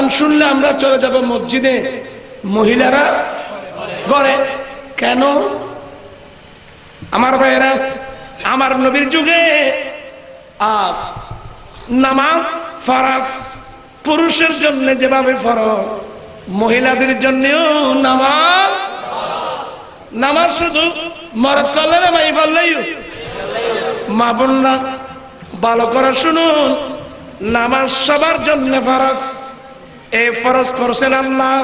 আজান শুনলে আমরা চলে যাব মসজিদে। মহিলারা ঘরে, কেন? আমার ভাইয়েরা, আমার নবীর যুগে আর নামাজ ফরাজ, পুরুষের জন্য যেভাবে ফরজ, মহিলাদের জন্যও নামাজ নামাজ শুধু মরদ চলে না মাই বললেই মা বোনরা, ভালো করে শুনুন, নামাজ সবার জন্য ফরজ। এই ফরজ করছেন আল্লাহ।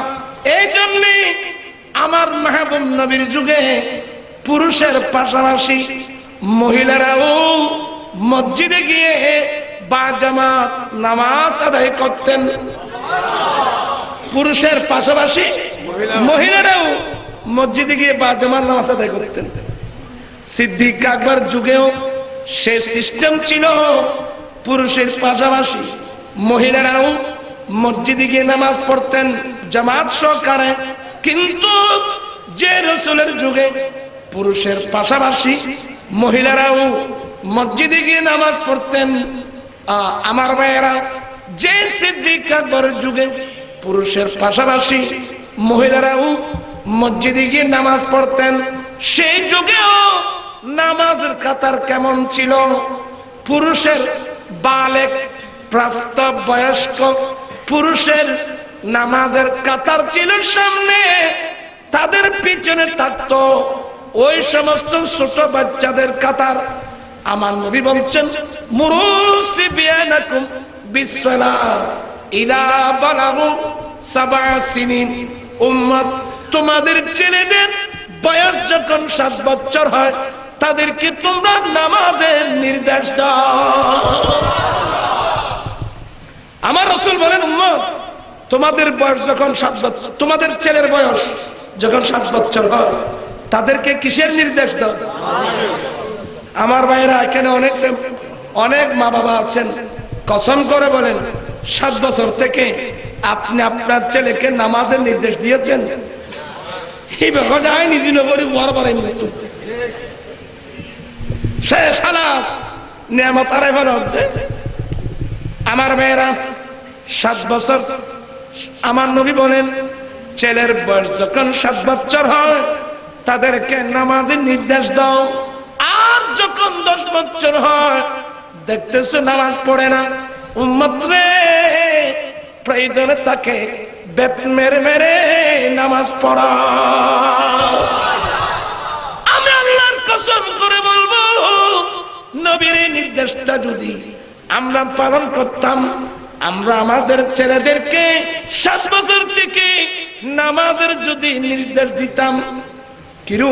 এই জন্যে আমার মাহবুব নবীর যুগে পুরুষের পাশাপাশি মহিলারাও মসজিদে গিয়ে বা জামাত নামাজ আদায় করতেন। পুরুষের পাশাপাশি মহিলারাও মসজিদে গিয়ে বা জামাত নামাজ আদায় করতেন। সিদ্দিক আকবর যুগেও সে সিস্টেম ছিল। পুরুষের পাশাপাশি মহিলারাও মসজিদে গিয়ে নামাজ পড়তেন, জামাত সহকারে। কিন্তু যে রসুলের যুগে পুরুষের পাশাপাশি মহিলারাও মসজিদে গিয়ে নামাজ পড়তেন। আমার ভাইয়েরা, যে সিদ্দিক যুগে পুরুষের পাশাপাশি মহিলারাও মসজিদে গিয়ে নামাজ পড়তেন, সেই যুগেও নামাজের কাতার কেমন ছিল? পুরুষের বালেক প্রাপ্ত বয়স্ক পুরুষের নামাজের কাতার ছিল সামনে, তাদের পিছনে থাকতো ওই সমস্ত ছোট বাচ্চাদের কাতার। আমার নবী বলছেন মুরুসি বিয়ানাকুম বিসসালাম ইদা বালাগু সাবা সিনিন। উম্মত, তোমাদের ছেলেদের বয়স যখন সাত বছর হয়, তাদেরকে তোমরা নামাজের নির্দেশ দাও। আমার রসুল বলেন, উম্মত, তোমাদের বয়স যখন সাত বছর তোমাদের ছেলের বয়স যখন সাত বছর হয়, তাদেরকে কিসের নির্দেশ দাও? আমার ভাইরা এখানে অনেক অনেক মা বাবা আছেন। কসম করে বলেন, সাত বছর থেকে আপনি আপনার ছেলেকে নামাজের নির্দেশ দিয়েছেন? এই ব্যাপার যায় নিজে নগরী বড় বড় মৃত্যু। শেষ হালাস নিয়ামত আরে ভালো আমার মেয়েরা সাত বছর। আমার নবী বলেন, ছেলের বয়স যখন সাত বছর হয়, তাদেরকে নামাজের নির্দেশ দাও। আর যখন দশ বছর হয়, দেখতেছো নামাজ পড়ে না। উম্মত রে, প্রয়োজনে তাকে মেরে মেরে নামাজ পড়া আমি আল্লাহর কসম করে বলব, নবীর নির্দেশটা যদি আমরা পালন করতাম আমরা আমাদের ছেলেদেরকে সাত বছর থেকে নামাজের যদি নির্দেশ দিতাম কিরু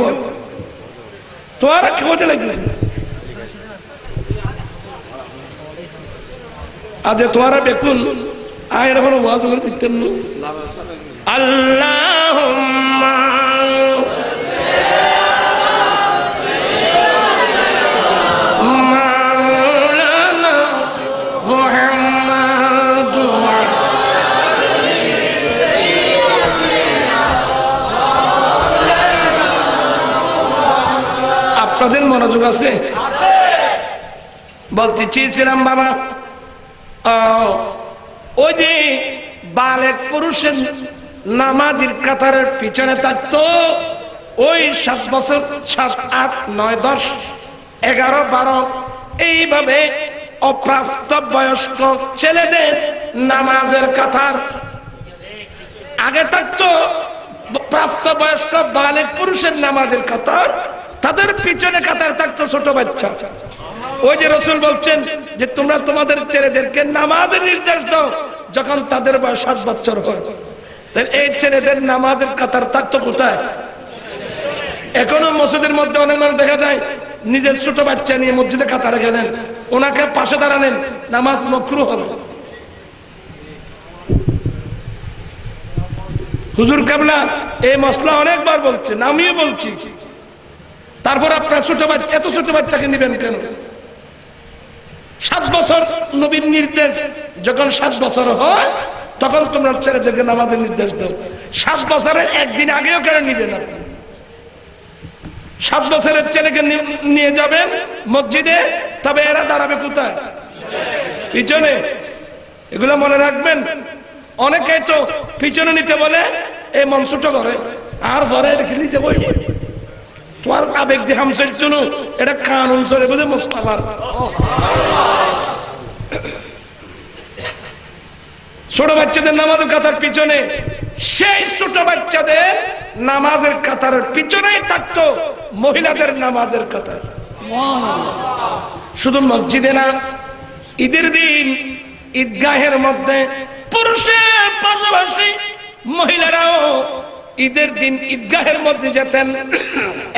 তোরা খেতে লাগবে আজ তোরা বেকুন আয় এরকম ওয়াজ করে দিতেন। আল্লাহ আপনাদের মনোযোগ আছে? বলতে চেয়েছিলাম বাবা ওই যে বালেক পুরুষের নামাজির কাতারের পিছনে থাকতো, ওই সাত বছর, সাত, আট, নয়, দশ, এগারো, বারো, এইভাবে অপ্রাপ্ত বয়স্ক ছেলেদের নামাজের কাতার। আগে থাকতো প্রাপ্ত বয়স্ক বালেক পুরুষের নামাজের কাতার। তাদের পিছনে কাতার থাকতো ছোট বাচ্চা। ওই যে রসুল বলছেন যে, তোমরা তোমাদের ছেলেদেরকে নামাজের নির্দেশ দাও যখন তাদের বয়স সাত বছর হয়। এই ছেলেদের নামাজের কাতার থাকতো কোথায়? এখনও মসজিদের মধ্যে অনেক মানুষ দেখা যায়, নিজের ছোট বাচ্চা নিয়ে মসজিদে কাতারে গেলেন ওনাকে পাশে দাঁড়ালেন, নামাজ মকরু হবে। হুজুর কাবলা, এই মশলা অনেকবার বলছেন, আমিও বলছি। তারপর আপনার ছোট বাচ্চা এত ছোট বাচ্চাকে নিবেন কেন? সাত বছর নবীর নির্দেশ, যখন সাত বছর হয়, তখন তোমরা ছেলেদেরকে নামাজের নির্দেশ দাও। সাত বছরের একদিন আগেও কেন নিবে না সাত বছরের ছেলেকে নিয়ে যাবেন মসজিদে, তবে এরা দাঁড়াবে কোথায়? পিছনে। এগুলো মনে রাখবেন। অনেকে তো পিছনে নিতে বলে এই মঞ্চটা করে আর পরে এটা নিতে বই তোমার আবেগ দেখাম চলছিল এটা কানুন চলে বুঝে মুস্তাফার। ছোট বাচ্চাদের নামাজের কাতার পিছনে, সেই ছোট বাচ্চাদের নামাজের কাতারের পিছনেই থাকতো মহিলাদের নামাজের কাতার শুধু মসজিদে না, ঈদের দিন ঈদগাহের মধ্যে পুরুষের পাশাপাশি মহিলারাও ঈদের দিন ঈদগাহের মধ্যে যেতেন,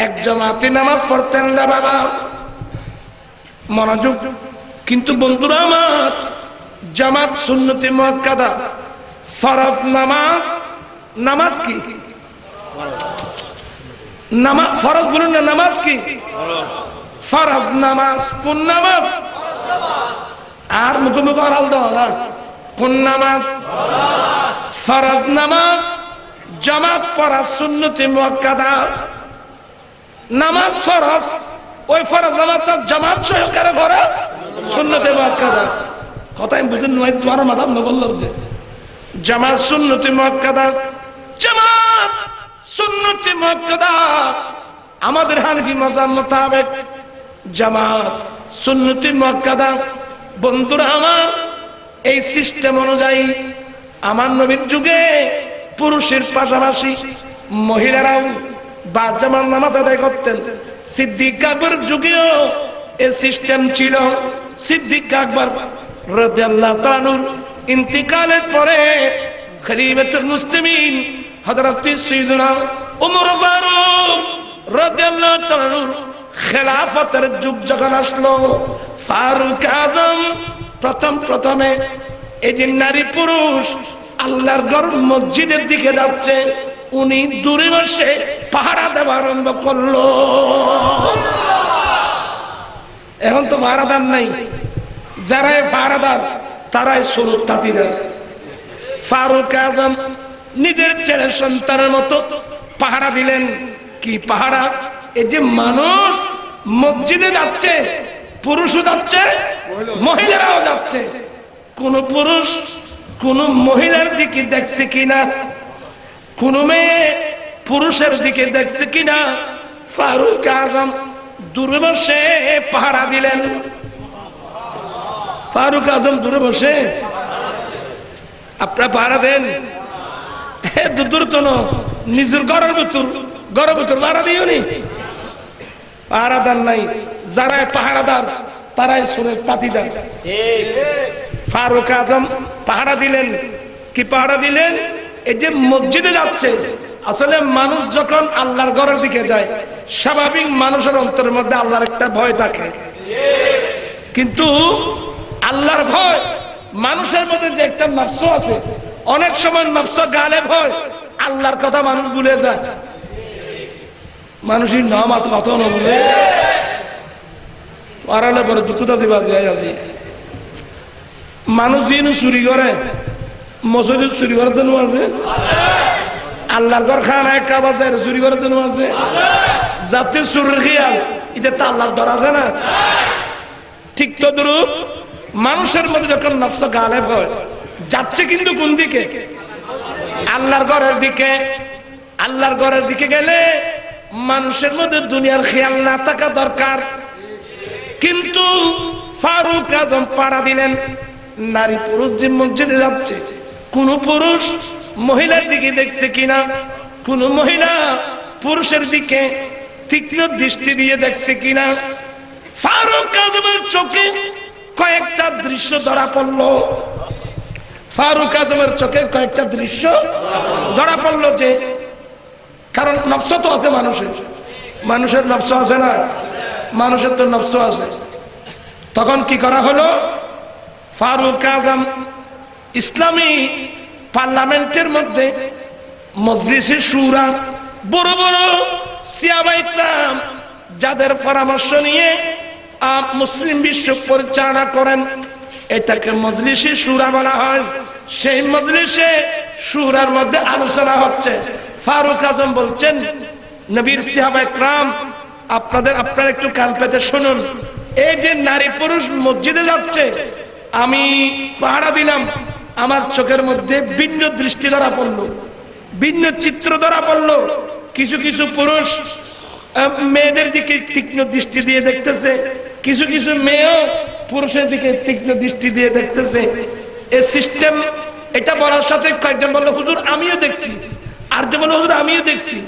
এক জমাতে নামাজ পড়তেন না বাবা। মনোযোগ, কিন্তু বন্ধুরা আমার, জামাত সুন্নতি মুআক্কাদা ফরজ নামাজ নামাজ কি? নামাজ ফরজ বলুন না, নামাজ কি? ফরজ নামাজ, কোন নামাজ? আর মুখে মুখে আড়াল দেওয়া কোন নামাজ? ফরজ নামাজ। জামাত পড়া সুন্নতি মুআক্কাদা নামাজ ফরজ, ওই ফরজ নামাজ জামাত সহকারে পড়া, সুন্নতি মুআক্কাদা কথা আমি বুঝুন নয় তোমার মাথা নগল যে জামাত সুন্নতি মুআক্কাদা জামাত সুন্নতি মুআক্কাদা আমাদের হানফি মজাব মোতাবেক জামাত সুন্নতি মুআক্কাদা বন্ধুরা আমার, এই সিস্টেম অনুযায়ী আমার নবীর যুগে পুরুষের পাশাপাশি মহিলারাও বা নামাজ আদায় করতেন। সিদ্দিক আকবর যুগেও এই সিস্টেম ছিল। সিদ্দিক আকবর রাদিয়াল্লাহু তাআলার ইন্তিকালের পরে খলিফাতুল মুসলিমিন হযরত সাইয়্যিদনা ওমর ফারুক রাদিয়াল্লাহু তাআলার খেলাফতের যুগ যখন আসলো, ফারুক আজম প্রথম প্রথমে এই যে নারী পুরুষ আল্লাহর ঘর মসজিদের দিকে যাচ্ছে। উনি দূরে বসে পাহারা দেওয়া আরম্ভ করল। এখন তো পাহারাদার নাই। যারাই পাহারাদার, তারাই সরুর ফারুক আজম নিজের ছেলে সন্তানের মতো পাহারা দিলেন। কি পাহারা? এই যে মানুষ মসজিদে যাচ্ছে, পুরুষও যাচ্ছে, মহিলারাও যাচ্ছে। কোন পুরুষ কোন মহিলার দিকে দেখছে কিনা? কোন মেয়ে পুরুষের দিকে দেখছে কিনা? ফারুক আজম দূরে বসে পাহারা দিলেন। ফারুক আজম দূরে বসে আপনারা পাহারা দেন। হে দূর তো নিজের ঘরের ভিতর ঘরের ভিতর পাহারা দিও নি। পাহারাদার নাই যারা পাহারাদার, তারাই সুরের তাঁতিদার ফারুক আজম পাহারা দিলেন। কি পাহারা দিলেন? এই যে মসজিদে যাচ্ছে। আসলে মানুষ যখন আল্লাহর ঘরের দিকে যায়, স্বাভাবিক মানুষের অন্তরের মধ্যে আল্লাহর একটা ভয় থাকে। কিন্তু আল্লাহর ভয়, মানুষের মধ্যে যে একটা নফস আছে, অনেক সময় নফস গালে ভয় আল্লাহর কথা মানুষ ভুলে যায়। মানুষের নাম আত কথা না বলে আড়ালে বড় দুঃখতা যে বাজে আজি মানুষ যিনি চুরি করে মসজিদ চুরি করার জন্য আছে। আল্লাহর ঘর খানা একা বাজার চুরি করার জন্য আছে। যাতে চুরির খেয়াল এটা তো আল্লাহর ঘর আছে না? ঠিক তো দ্রুপ মানুষের মধ্যে যখন নফস গালে হয়, যাচ্ছে কিন্তু কোন দিকে? আল্লাহর ঘরের দিকে। আল্লাহর ঘরের দিকে গেলে মানুষের মধ্যে দুনিয়ার খেয়াল না থাকা দরকার। কিন্তু ফারুক আজম পাড়া দিলেন। নারী পুরুষ যে মসজিদে যাচ্ছে, কোন পুরুষ মহিলার দিকে দেখছে কিনা? কোন মহিলা পুরুষের দিকে তীক্ষ্ণ দৃষ্টি দিয়ে দেখছে কিনা? ফারুক আজমের চোখে কয়েকটা দৃশ্য ধরা পড়ল। ফারুক আজমের চোখে কয়েকটা দৃশ্য ধরা পড়ল যে, কারণ নফস তো আছে মানুষের। মানুষের নফস আছে না? মানুষের তো নফস আছে। তখন কি করা হলো? ফারুক আজম ইসলামী পার্লামেন্টের মধ্যে মজলিসে সুরা, বড় বড় সিয়াবা ইসলাম যাদের পরামর্শ নিয়ে মুসলিম বিশ্ব পরিচালনা করেন, এটাকে মজলিসে সুরা বলা হয়। সেই মজলিসে সুরার মধ্যে আলোচনা হচ্ছে। ফারুক আজম বলছেন, নবীর সিহাবা ইকরাম, আপনাদের, আপনারা একটু কান পেতে শুনুন। এই যে নারী পুরুষ মসজিদে যাচ্ছে আমি পাহারা দিলাম। আমার চোখের মধ্যে ভিন্ন দৃষ্টি ধরা পড়ল। ভিন্ন চিত্র ধরা পড়ল। কিছু কিছু পুরুষ মেয়েদের দিকে তীক্ষ্ণ দৃষ্টি দিয়ে দেখতেছে। কিছু কিছু মেয়েও পুরুষের দিকে তীক্ষ্ণ দৃষ্টি দিয়ে দেখতেছে। এই সিস্টেম এটা বলার সাথে কয়েকজন বলল, হুজুর, আমিও দেখছি। আর যে বলল, হুজুর, আমিও দেখছি।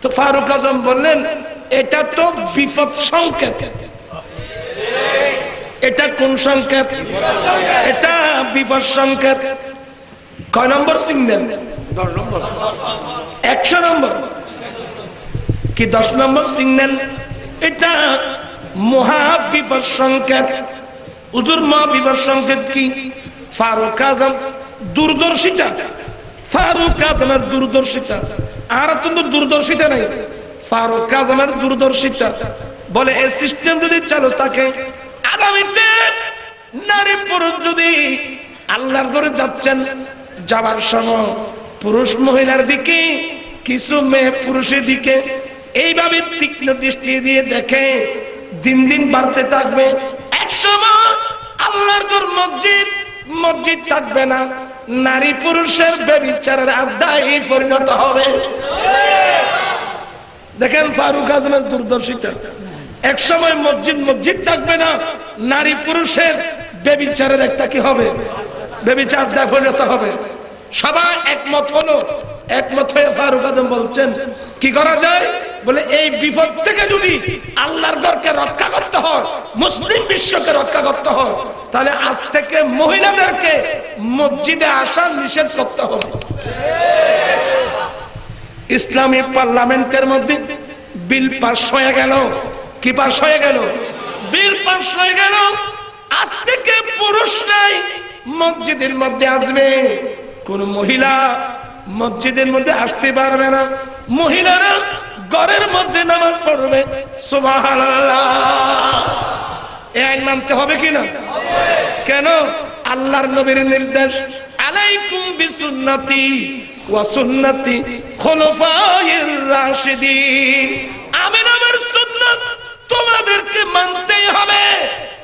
তো ফারুক আজম বললেন, এটা তো বিপদ সংকেত। এটা কোন সংকেত? এটা বিপদ সংকেত। কয় নম্বর সিগন্যাল একশো নম্বর। কি দশ নম্বর সিগন্যাল এটা মহা বিপদ সংকেত। উজুর মহা বিপদ সংকেত কি? ফারুক আজম দূরদর্শিতা। ফারুক আজমের দূরদর্শিতা। আর কিন্তু দূরদর্শিতা নাই। ফারুক আজমের দূরদর্শিতা। বলে এই সিস্টেম যদি চালু থাকে আগামীতে নারী পুরুষ যদি আল্লাহর ঘরে যাচ্ছেন, যাবার সময় পুরুষ মহিলার দিকে, কিছু মেয়ে পুরুষের দিকে, এইভাবে তীক্ষ্ণ দৃষ্টি দিয়ে দেখে দিন দিন বাড়তে থাকবে। এক সময় আল্লাহর ঘর মসজিদ মসজিদ থাকবে না, নারী পুরুষের আড্ডায় পরিণত হবে। দেখেন ফারুক আজমের দূরদর্শিতা এক সময় মসজিদ মসজিদ থাকবে না, নারী পুরুষের বেবিচারের একটা কি হবে? বেবিচার পরিণত হবে। সবাই একমত হলো, একমত হয়ে ফারুক আজম বলছেন, কি করা যায়? বলে, এই বিপদ থেকে যদি আল্লাহর ঘরকে রক্ষা করতে হয়, মুসলিম বিশ্বকে রক্ষা করতে হয়, তাহলে আজ থেকে মহিলাদেরকে মসজিদে আসা নিষেধ করতে হবে। ইসলামী পার্লামেন্টের মধ্যে বিল পাস হয়ে গেল। কি পাস হয়ে গেল? বিল পাস হয়ে গেল। আজ থেকে পুরুষ নাই, মসজিদের মধ্যে আসবে। কোন মহিলা মসজিদের মধ্যে আসতে পারবে না। মহিলারা ঘরের মধ্যে নামাজ পড়বে। এই আইন মানতে হবে কিনা কেন? আল্লাহর নবীর নির্দেশ, আলাইকুম বিসুন্নতি ওয়া সুন্নতি খুলাফায়ে রাশিদিন। আমি তোমাদেরকে মানতেই হবে।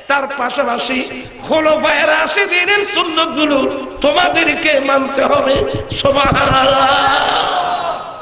তার পাশাপাশি খুলাফায়ে রাশিদিনের সুন্নাতগুলো তোমাদেরকে মানতে হবে। সুবহানাল্লাহ।